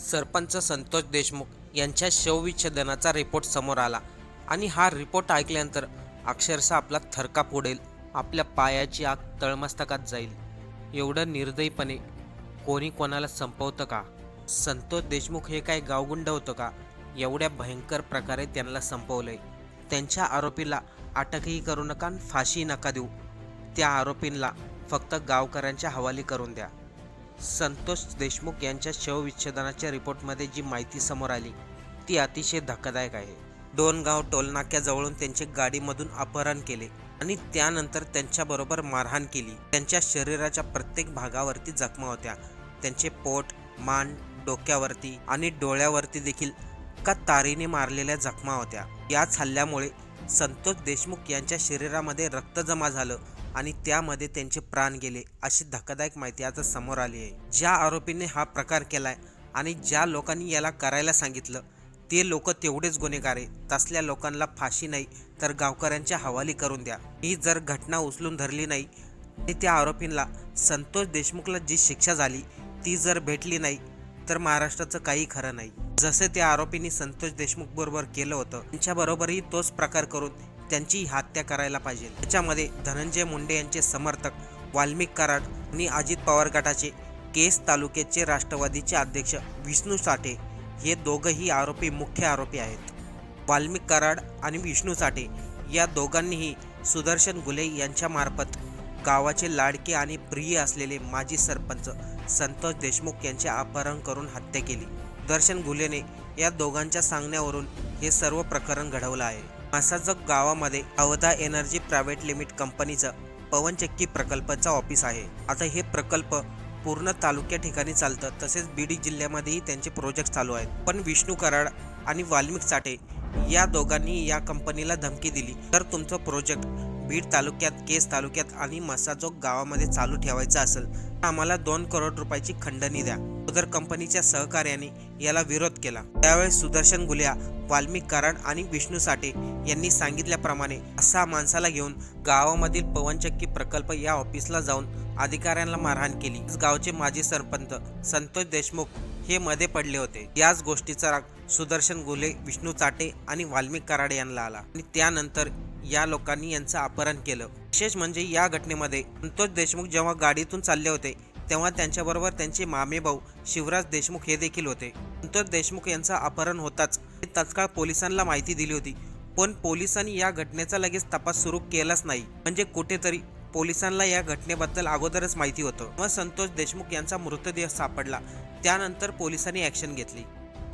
सरपंच संतोष देशमुख यांच्या शवविच्छेदनाचा रिपोर्ट समोर आला आणि हा रिपोर्ट ऐकल्यानंतर अक्षरशः आपला थरकाप उडेल आपल्या पायाची आग तळमस्तकात जाईल. एवढं निर्दयीपणे कोणी कोणाला संपवतं का? संतोष देशमुख हे काय गावगुंड होतं का? एवढ्या भयंकर प्रकारे त्यांना संपवलंय. त्यांच्या आरोपीला अटकही करू नका आणि फाशी नका देऊ. त्या आरोपींना फक्त गावकऱ्यांच्या हवाली करून द्या. संतोष देशमुख यांच्या शवविच्छेदनाच्या रिपोर्टमध्ये जी माहिती समोर आली ती अतिशय धक्कादायक आहे. दोन गाव टोलनाक्याजवळून त्यांचे गाडीमधून अपहरण केले आणि त्यानंतर त्यांच्याबरोबर मारहाण केली. त्यांच्या शरीराच्या प्रत्येक भागावरती जखमा होत्या. त्यांचे पोट मान डोक्यावरती आणि डोळ्यावरती देखील का तारीने मारलेल्या जखमा होत्या. याच हल्ल्यामुळे संतोष देशमुख यांच्या शरीरामध्ये रक्त जमा झालं आणि त्यामध्ये त्यांचे प्राण गेले अशी धक्कादायक माहिती आता समोर आली आहे. ज्या आरोपीने हा प्रकार केलाय आणि ज्या लोकांनी याला करायला सांगितलं ते लोक तेवढेच गुन्हेगार आहे तसल्या लोकांना फाशी नाही तर गावकऱ्यांच्या हवाली करून द्या. ही जर घटना उचलून धरली नाही आणि त्या आरोपींना संतोष देशमुखला जी शिक्षा झाली ती जर भेटली नाही तर महाराष्ट्राचं काही खरं नाही. जसे त्या आरोपींनी संतोष देशमुख बरोबर केलं होतं त्यांच्याबरोबरही तोच प्रकार करून त्यांची हत्या करायला पाहिजे. त्याच्यामध्ये धनंजय मुंडे यांचे समर्थक वाल्मिक कराड आणि अजित पवार गटाचे केस तालुक्याचे राष्ट्रवादीचे अध्यक्ष विष्णू साठे हे दोघंही आरोपी मुख्य आरोपी आहेत. वाल्मिक कराड आणि विष्णू साठे या दोघांनीही सुदर्शन गुले यांच्यामार्फत गावाचे लाडके आणि प्रिय असलेले माजी सरपंच संतोष देशमुख यांचे अपहरण करून हत्या केली. दर्शन गुलेने या दोघांच्या सांगण्यावरून हे सर्व प्रकरण घडवलं आहे. मासाजग गावामध्ये अवधा एनर्जी प्रायव्हेट लिमिट कंपनीचं पवनचक्की प्रकल्पाचा ऑफिस आहे. आता हे प्रकल्प पूर्ण तालुक्या ठिकाणी चालतं तसेच बीड जिल्ह्यामध्येही त्यांचे प्रोजेक्ट चालू आहेत. पण विष्णू कराड आणि वाल्मिक साठे या दोघांनी या कंपनीला धमकी दिली. तर तुमचं प्रोजेक्ट बीड तालुक्यात केस तालुक्यात आणि मसाजोग गावामध्ये चालू ठेवायचं असेल तर आम्हाला दोन करोड रुपयाची खंडणी द्या. उदर कंपनीच्या सहकार्याने याला विरोध केला. त्यावेळेस सुदर्शन गुल्या वाल्मिक कराड आणि विष्णू साठे यांनी सांगितल्याप्रमाणे असा माणसाला घेऊन गावामधील पवनचक्की प्रकल्प या ऑफिसला जाऊन अधिकाऱ्यांना मारहाण केली. गावचे माजी सरपंच संतोष देशमुख हे मध्ये पडले होते. याच गोष्टीचा राग सुदर्शन गुले विष्णू चाटे आणि वाल्मिक कराडे यांना आला. आणि त्यानंतर या लोकांनी यांचं अपहरण केलं. विशेष म्हणजे या घटनेमध्ये संतोष देशमुख जेव्हा गाडीतून चालले होते तेव्हा त्यांच्याबरोबर त्यांचे मामे भाऊ शिवराज देशमुख हे देखील होते. संतोष देशमुख यांचं अपहरण होताच तत्काळ पोलिसांना माहिती दिली होती. पण पोलिसांनी या घटनेचा लगेच तपास सुरू केलाच नाही. म्हणजे कुठेतरी पोलिसांना या घटनेबद्दल अगोदरच माहिती होतं. व संतोष देशमुख यांचा मृतदेह सापडला. त्यानंतर पोलिसांनी ॲक्शन घेतली.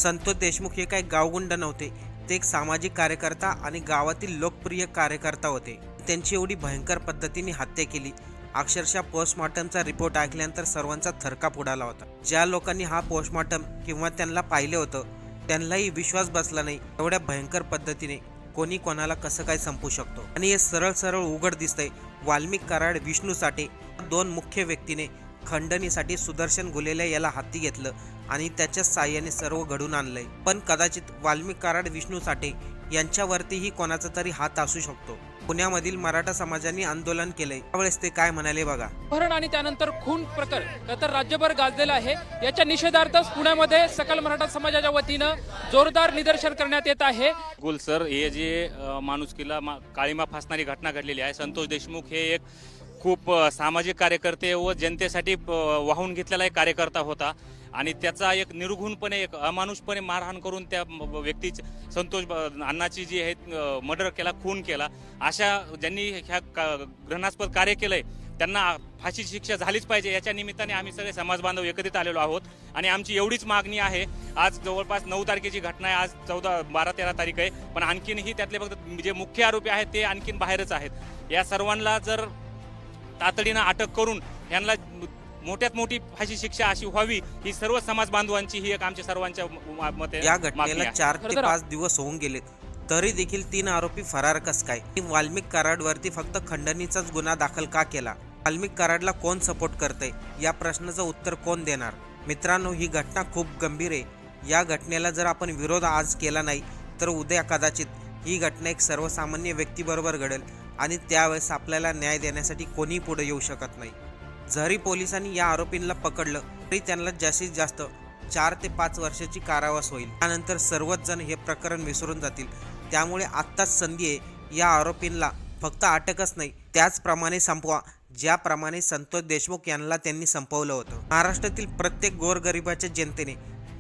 संतोष देशमुख हे काही गावगुंड नव्हते. ते एक सामाजिक कार्यकर्ता आणि गावातील लोकप्रिय कार्यकर्ता होते. त्यांची एवढी भयंकर पद्धतीने हत्या केली. अक्षरशः पोस्टमॉर्टमचा रिपोर्ट ऐकल्यानंतर सर्वांचा थरकाप उडाला होता. ज्या लोकांनी हा पोस्टमॉर्टम किंवा त्यांना पाहिलं होतं त्यांनाही विश्वास बसला नाही एवढ्या भयंकर पद्धतीने. कोणी कोणाला कसं काय संपू शकतो? आणि हे सरळ सरळ उघड दिसतंय. वाल्मिक कराड विष्णू साठे दोन मुख्य व्यक्तीने खंडणीसाठी सुदर्शन गुलेल्या याला हाती घेतलं आणि त्याच्या साह्याने सर्व घडून आणलंय. पण कदाचित वाल्मिक कराड विष्णू साठे यांच्यावरतीही कोणाचा तरी हात असू शकतो. पुण्यामधील मराठा समाजाने आंदोलन केलंय. त्यावेळेस ते काय म्हणाले बघा. अपहरण आणि त्यानंतर खून प्रकरण. तर राज्यभर गाजलेलं आहे. याच्या निषेधार्थ पुण्यामध्ये सकल मराठा समाजाच्या वतीनं जोरदार निदर्शन करण्यात येत आहे. गुल सर हे जे माणुसकीला मा काळीमा फासणारी घटना घडलेली आहे. संतोष देशमुख हे एक खूप सामाजिक कार्यकर्ते व जनतेसाठी वाहून घेतलेला एक कार्यकर्ता होता. आणि त्याचा एक निर्घुणपणे एक अमानुषपणे मारहाण करून त्या व्यक्तीच संतोष अण्णाची जी आहे मर्डर केला खून केला अशा ज्यांनी ह्या का- घृणास्पद कार्य केलंय त्यांना फाशीची शिक्षा झालीच पाहिजे. याच्या निमित्ताने आम्ही सगळे समाज बांधव एकत्रित आलेलो आहोत. आणि आमची एवढीच मागणी आहे आज जवळपास नऊ तारखेची घटना आहे. आज चौदा बारा तेरा तारीख आहे. पण आणखीनही त्यातले फक्त जे मुख्य आरोपी आहेत ते आणखीन बाहेरच आहेत. या सर्वांना जर तातडीनं अटक करून यांना मोठ्यात मोठी फाशी शिक्षा अशी व्हावी ही सर्व समाज बांधवांची ही एक आमच्या सर्वांच्या मते या घटनेला. चार ते पाच दिवस होऊन गेले. तरी देखील तीन आरोपी फरार कस काय? वाल्मिक कराडवरती फक्त खंडणीचाच गुन्हा दाखल का केला? वाल्मिक कराडला कोण सपोर्ट करतंय? या प्रश्नाचं उत्तर कोण देणार? मित्रांनो ही घटना खूप गंभीर आहे. या घटनेला जर आपण विरोध आज केला नाही तर उद्या कदाचित ही घटना एक सर्वसामान्य व्यक्तीबरोबर घडेल आणि त्यावेळेस आपल्याला न्याय देण्यासाठी कोणी पुढे येऊ शकत नाही. जरी पोलिसांनी या आरोपींना पकडलं तरी त्यांना जास्तीत जास्त चार ते पाच वर्षाची कारावास होईल. त्यानंतर सर्वच जण हे प्रकरण विसरून जातील. त्यामुळे आत्ताच संधी आहे. या आरोपींना फक्त अटकच नाही त्याचप्रमाणे संपवा ज्याप्रमाणे संतोष देशमुख यांना त्यांनी संपवलं होतं. महाराष्ट्रातील प्रत्येक गोरगरिबाच्या जनतेने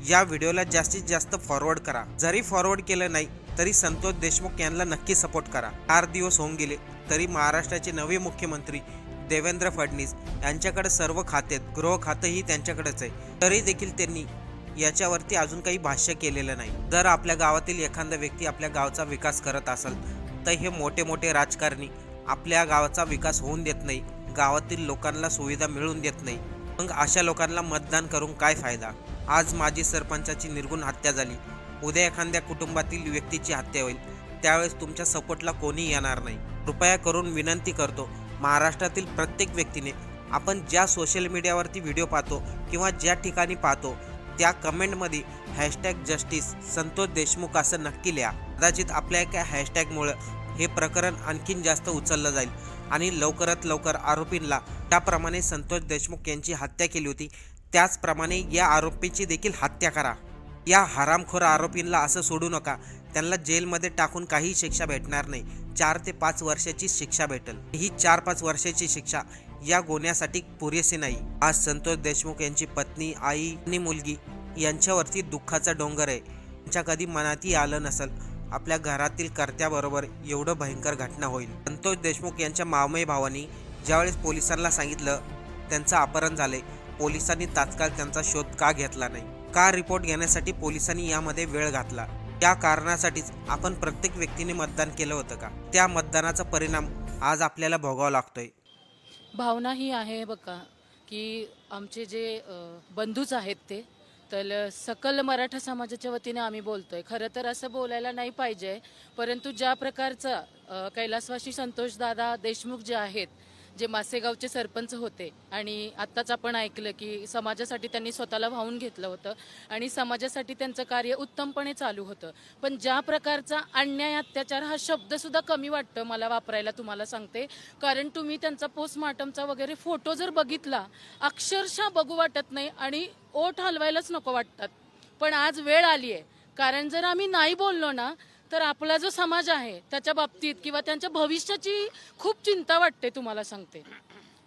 या व्हिडिओला जास्तीत जास्त फॉरवर्ड करा. जरी फॉरवर्ड केलं नाही तरी संतोष देशमुख यांना नक्की सपोर्ट करा. चार दिवस होऊन गेले तरी महाराष्ट्राचे नवे मुख्यमंत्री देवेंद्र फडणवीस यांच्याकडे सर्व खातेत गृह खातंही त्यांच्याकडेच आहे. तरी देखील त्यांनी याच्यावरती अजून काही भाष्य केलेलं नाही. जर आपल्या गावातील एखादा व्यक्ती आपल्या गावचा विकास करत असेल तर हे मोठे मोठे राजकारणी आपल्या गावाचा विकास होऊन देत नाही गावातील लोकांना सुविधा मिळवून देत नाही. मग अशा लोकांना मतदान करून काय फायदा? आज माजी सरपंचाची निर्गुण हत्या झाली. उद्या एखाद्या कुटुंबातील व्यक्तीची हत्या होईल. त्यावेळेस तुमच्या सपोर्टला कोणी येणार नाही. कृपया करून विनंती करतो महाराष्ट्रातील प्रत्येक व्यक्तीने आपण ज्या सोशल मीडियावरती व्हिडिओ पाहतो किंवा ज्या ठिकाणी पाहतो त्या कमेंटमध्ये हॅशटॅग जस्टिस संतोष देशमुख असं नक्की लिहा. कदाचित आपल्या एका हॅशटॅगमुळं हे प्रकरण आणखीन जास्त उचललं जाईल आणि लवकरात लवकर आरोपींना त्याप्रमाणे संतोष देशमुख यांची हत्या केली होती त्याचप्रमाणे या आरोपीची देखील हत्या करा. या हरामखोर आरोपींना असं सोडू नका. त्यांना जेलमध्ये टाकून काही शिक्षा भेटणार नाही. चार ते पाच वर्षाची शिक्षा भेटेल. ही चार पाच वर्षाची शिक्षा. या गुन्ह्यासाठी पुरेशी नाही. आज संतोष देशमुख यांची पत्नी आई आणि मुलगी यांच्यावरती दुःखाचा डोंगर आहे. त्यांच्या कधी मनातही आलं नसल. आपल्या घरातील कर्त्याबरोबर एवढं भयंकर घटना होईल. संतोष देशमुख यांच्या मावमय भावानी ज्यावेळेस पोलिसांना सांगितलं त्यांचं अपहरण झाले पोलिसांनी तात्काळ त्यांचा शोध का घेतला नाही? का रिपोर्ट घेण्यासाठी पोलिसांनी यामध्ये वेळ घातला? त्या कारणासाठीच आपण प्रत्येक व्यक्तीने मतदान केलं होतं का? त्या मतदानाचा परिणाम आज आपल्याला भोगावा लागतोय. भावना ही आहे बघा की आमचे जे बंधूच आहेत ते तर सकल मराठा समाजाच्या वतीने आम्ही बोलतोय. खरं तर असं बोलायला नाही पाहिजे परंतु ज्या प्रकारचा अ, कैलासवासी संतोषदादा देशमुख जे आहेत जे मासेगावचे सरपंच होते आणि आत्ताच आपण ऐकलं की समाजासाठी त्यांनी स्वतःला वाहून घेतलं होतं आणि समाजासाठी त्यांचं कार्य उत्तमपणे चालू होतं. पण ज्या प्रकारचा अन्याय अत्याचार हा शब्दसुद्धा कमी वाटतं मला वापरायला तुम्हाला सांगते. कारण तुम्ही त्यांचा पोस्टमार्टमचा वगैरे फोटो जर बघितला अक्षरशः बघू वाटत नाही आणि ओठ हलवायलाच नको वाटतात. पण आज वेळ आली आहे कारण जर आम्ही नाही बोललो ना तर आपला जो समाज आहे त्याच्या बाबतीत किंवा त्यांच्या भविष्याची खूप चिंता वाटते तुम्हाला सांगते.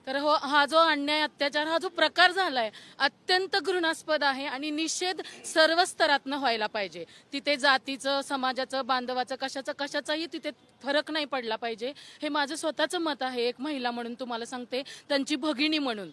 तर हो हा जो अन्याय अत्याचार हा जो प्रकार झालाय अत्यंत घृणास्पद आहे आणि निषेध सर्व स्तरातनं व्हायला पाहिजे. तिथे जातीचं समाजाचं बांधवाचं कशाचं कशाचाही तिथे फरक नाही पडला पाहिजे. हे माझं स्वतःचं मत आहे एक महिला म्हणून तुम्हाला सांगते त्यांची भगिनी म्हणून.